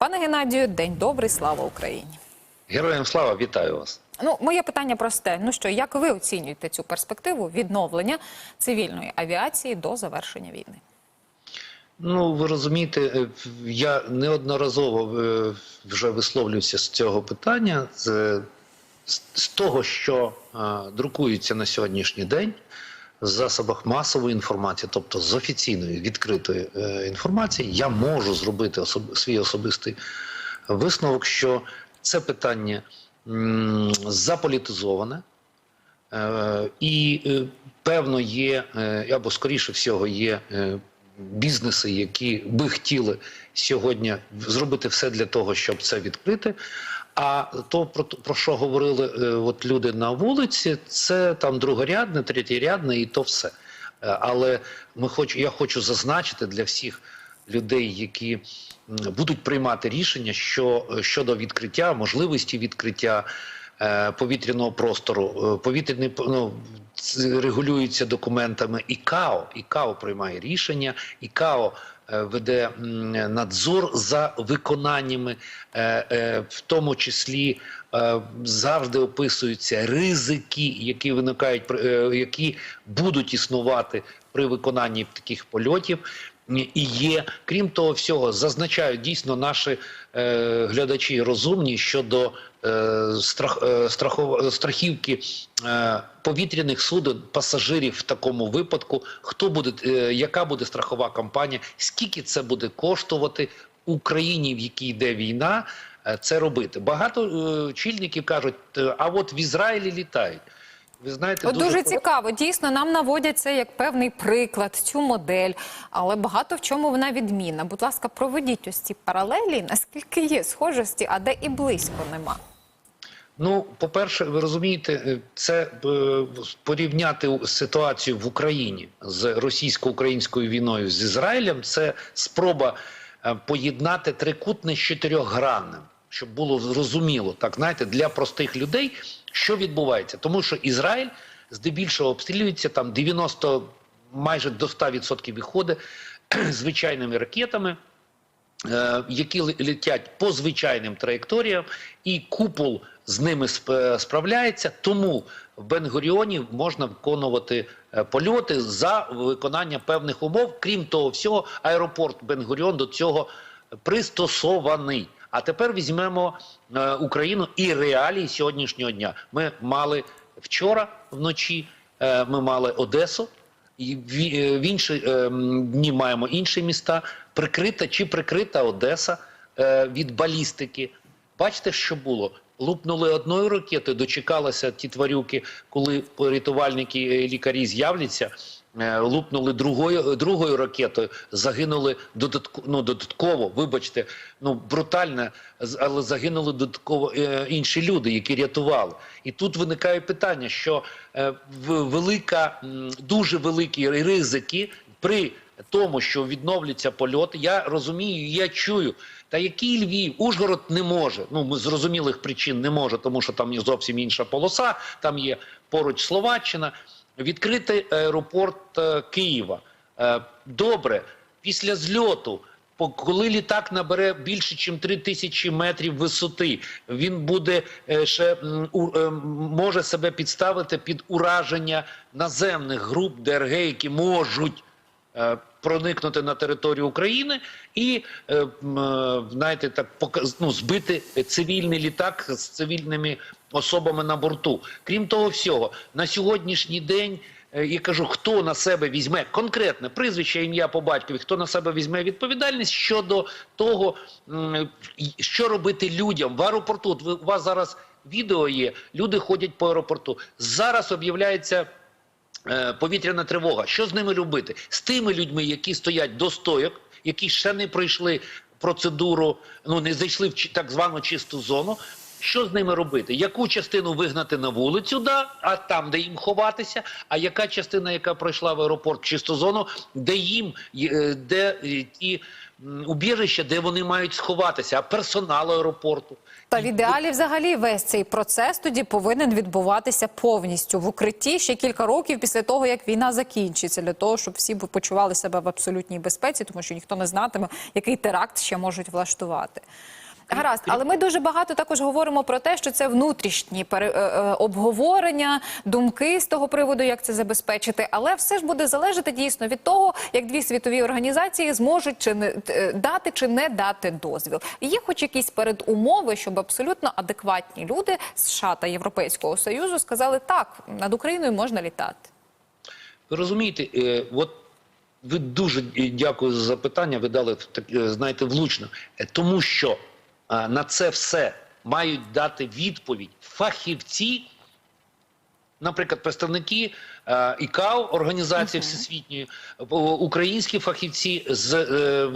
Пане Геннадію, день добрий, слава Україні. Героям слава, вітаю вас. Ну, моє питання просте. Ну що, як ви оцінюєте цю перспективу відновлення цивільної авіації до завершення війни? Ну, ви розумієте, е, я неодноразово е, вже висловлююся з цього питання, з, з- того, що друкується на сьогоднішній день засобах масової інформації, тобто з офіційної відкритої е, інформації, я можу зробити особ, свій особистий висновок, що це питання заполітизоване. Е, І е, певно є, або скоріше всього, є бізнеси, які би хотіли сьогодні зробити все для того, щоб це відкрити. А то про, про що говорили е, от люди на вулиці, це там другорядне, третєрядне і то все. Е, Але ми хоч, я хочу зазначити для всіх людей, які будуть приймати рішення що, щодо відкриття, можливості відкриття е, повітряного простору. Е, Повітряний ну, регулюється документами ІКАО. ІКАО приймає рішення, ІКАО е, веде надзор за виконаннями, е, е, в тому числі е, завжди описуються ризики, які виникають, е, які будуть існувати при виконанні таких польотів. І є, крім того всього, зазначають дійсно наші е, глядачі розумні щодо е, страх, е, страхов, страхівки е, повітряних суден, пасажирів в такому випадку. Хто буде, е, яка буде страхова кампанія? Скільки це буде коштувати Україні, в якій йде війна? е, Це робити. Багато е, чільників кажуть, е, а от в Ізраїлі літають. Ви знаєте, От дуже коро- цікаво. Дійсно, нам наводять це як певний приклад, цю модель, але багато в чому вона відмінна. Будь ласка, проведіть ось ці паралелі, наскільки є схожості, а де і близько нема. Ну, по-перше, ви розумієте, е, це е, порівняти ситуацію в Україні з російсько-українською війною з Ізраїлем. Це спроба е, поєднати трикутне з чотирьохгранним, щоб було зрозуміло, так знаєте, для простих людей, що відбувається, тому що Ізраїль здебільшого обстрілюється там 90, майже до 100% виходить звичайними ракетами е, які ле- летять по звичайним траєкторіям, і купол з ними сп- справляється. Тому в Бенгуріоні можна виконувати е, польоти за виконання певних умов. Крім того, всього, аеропорт Бенгуріон до цього пристосований. А тепер візьмемо е, Україну і реалії сьогоднішнього дня. Ми мали вчора вночі. е, Ми мали Одесу, і в, е, інші е, дні маємо інші міста. Прикрита чи прикрита Одеса е, від балістики. Бачите, що було? Лупнули одною ракетою, дочекалися ті тварюки, коли рятувальники лікарі з'являться. Е, Лупнули другою другою ракетою, загинули додатково, ну, додатково, вибачте, ну брутально, але загинули додатково е, інші люди, які рятували. І тут виникає питання, що е, велика, дуже великі ризики при тому, що відновляться польоти. Я розумію, я чую. Та який Львів, Ужгород не може. Ну ми зрозумілих причин не може, тому що там зовсім інша полоса. Там є поруч Словаччина. Відкритий аеропорт е, Києва. Е, добре, після зльоту. Коли літак набере більше, ніж 3 тисячі метрів висоти, він буде е, ще може себе підставити під ураження наземних груп ДРГ, які можуть проникнути на територію України і е, е, знаєте, так ну, збити цивільний літак з цивільними особами на борту. Крім того всього, на сьогоднішній день. е, Я кажу, хто на себе візьме конкретне прізвище, ім'я по батькові, хто на себе візьме відповідальність щодо того, що робити людям в аеропорту. У вас зараз відео є, люди ходять по аеропорту. Зараз об'являється е, повітряна тривога. Що з ними робити? З тими людьми, які стоять до стойок, які ще не пройшли процедуру, ну не зайшли в так звану чисту зону. Що з ними робити? Яку частину вигнати на вулицю, да, а там, де їм ховатися, а яка частина, яка пройшла в аеропорт чисту зону, де їм е, де е, ті убіжища, де вони мають сховатися, а персонал аеропорту. Та в ідеалі взагалі весь цей процес тоді повинен відбуватися повністю в укритті ще кілька років після того, як війна закінчиться, для того, щоб всі почували себе в абсолютній безпеці, тому що ніхто не знатиме, який теракт ще можуть влаштувати. Гаразд, але ми дуже багато також говоримо про те, що це внутрішні е, е, обговорення, думки з того приводу, як це забезпечити. Але все ж буде залежати дійсно від того, як дві світові організації зможуть чи не е, дати чи не дати дозвіл. Є хоч якісь передумови, щоб абсолютно адекватні люди США та Європейського союзу сказали так, над Україною можна літати. Ви розумієте, е, от ви дуже дякую за запитання. Ви дали так, знаєте, влучно, тому що на це все мають дати відповідь фахівці, наприклад, представники ІКАО, організації всесвітньої, українські фахівці з е,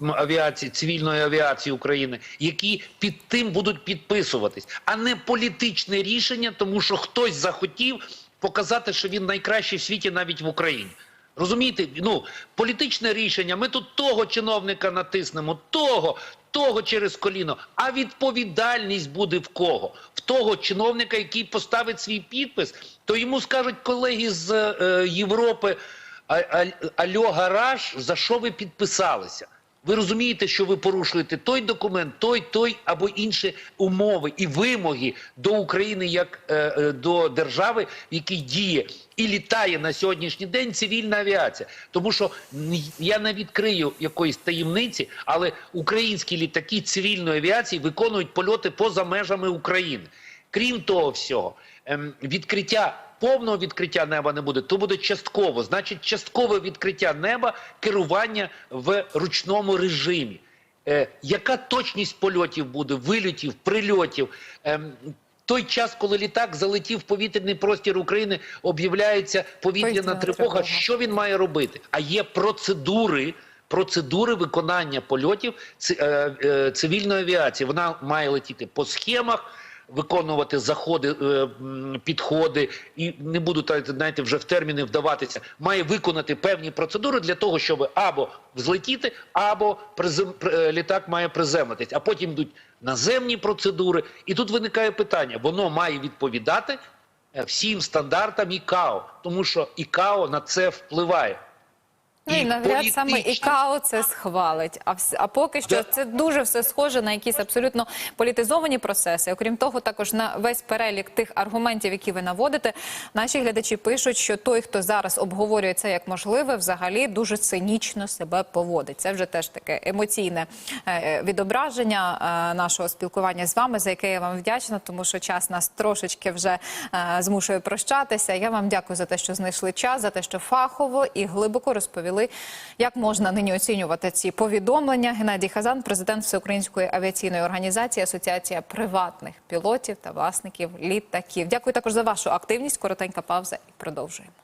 авіації, цивільної авіації України, які під тим будуть підписуватись, а не політичне рішення, тому що хтось захотів показати, що він найкращий в світі навіть в Україні. Розумієте, ну політичне рішення. Ми тут того чиновника натиснемо, того, того через коліно. А відповідальність буде в кого? В того чиновника, який поставить свій підпис, то йому скажуть колеги з е, Європи: а, Альо, гараж, за що ви підписалися? Ви розумієте, що ви порушуєте той документ, той, той або інші умови і вимоги до України як е, е, до держави, в діє і літає на сьогоднішній день цивільна авіація. Тому що я не відкрию якоїсь таємниці, але українські літаки цивільної авіації виконують польоти поза межами України. Крім того всього, ем, відкриття повного відкриття неба не буде, то буде частково. Значить, часткове відкриття неба, керування в ручному режимі. Е, яка точність польотів буде, вильотів, прильотів? Ем, той час, коли літак залетів в повітряний простір України, об'являється повітряна тривога. Що він має робити? А є процедури. Процедури виконання польотів е, е, цивільної авіації. Вона має летіти по схемах, виконувати заходи, е, підходи, і не буду знаєте, вже в терміни вдаватися. Має виконати певні процедури для того, щоб або взлетіти, або призем, е, літак має приземлитись. А потім йдуть наземні процедури. І тут виникає питання: воно має відповідати е, всім стандартам ІКАО, тому що ІКАО на це впливає. Ну і навряд саме ІКАО це схвалить. А вс- а поки що Да. це дуже все схоже на якісь абсолютно політизовані процеси. Окрім того, також на весь перелік тих аргументів, які ви наводите, наші глядачі пишуть, що той, хто зараз обговорює це як можливе, взагалі дуже цинічно себе поводить. Це вже теж таке емоційне е, відображення е, нашого спілкування з вами, за яке я вам вдячна, тому що час нас трошечки вже е, змушує прощатися. Я вам дякую за те, що знайшли час, за те, що фахово і глибоко розповіли, як можна нині оцінювати ці повідомлення. Геннадій Хазан, президент Всеукраїнської авіаційної організації, Асоціація приватних пілотів та власників літаків. Дякую також за вашу активність. Коротенька пауза і продовжуємо.